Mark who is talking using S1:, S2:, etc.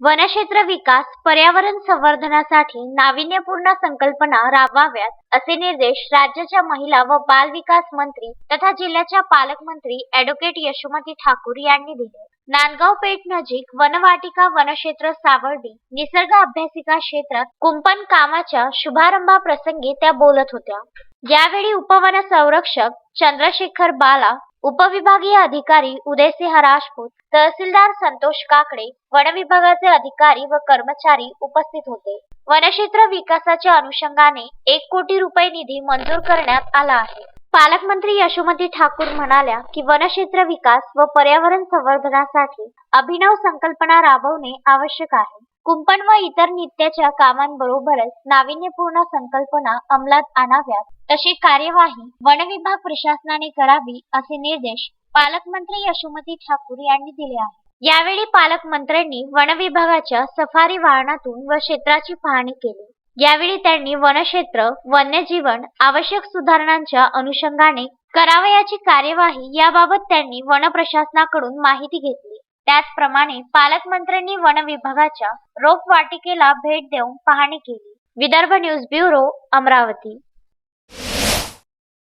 S1: वनक्षेत्र विकास पर्यावरण संवर्धनासाठी नाविन्यपूर्ण संकल्पना राबवाव्यात असे निर्देश राज्याच्या महिला व बाल विकास मंत्री तथा जिल्ह्याच्या पालकमंत्री अॅडव्होकेट यशोमती ठाकूर यांनी दिले. नांदगाव पेठ नजीक वनवाटिका वनक्षेत्र सावर्डी निसर्ग अभ्यासिका क्षेत्रात कुंपण कामाच्या शुभारंभाप्रसंगी त्या बोलत होत्या. यावेळी उपवन संरक्षक चंद्रशेखर बाला उपविभागीय अधिकारी उदयसिंह राजपूत तहसीलदार संतोष काकडे वन विभागाचे अधिकारी व कर्मचारी उपस्थित होते. वनक्षेत्र विकासाच्या अनुषंगाने एक कोटी रुपये निधी मंजूर करण्यात आला आहे. पालकमंत्री यशोमती ठाकूर म्हणाल्या की वनक्षेत्र विकास व पर्यावरण संवर्धनासाठी अभिनव संकल्पना राबवणे आवश्यक आहे. कुंपण व इतर नित्याच्या कामांबरोबरच नाविन्यपूर्ण संकल्पना अंमलात आणाव्यात. तशी कार्यवाही वन विभाग प्रशासनाने करावी असे निर्देश पालकमंत्री यशोमती ठाकूर यांनी दिले आहे यावेळी पालकमंत्र्यांनी वन विभागाच्या सफारी वाहनातून व क्षेत्राची पाहणी केली. यावेळी त्यांनी वनक्षेत्र वन्यजीवन आवश्यक सुधारणांच्या अनुषंगाने करावयाची कार्यवाही याबाबत त्यांनी वन प्रशासनाकडून माहिती घेतली. त्याचप्रमाणे पालकमंत्र्यांनी वन विभागाच्या रोपवाटिकेला भेट देऊन पाहणी केली. Vidarbha news bureau Amravati.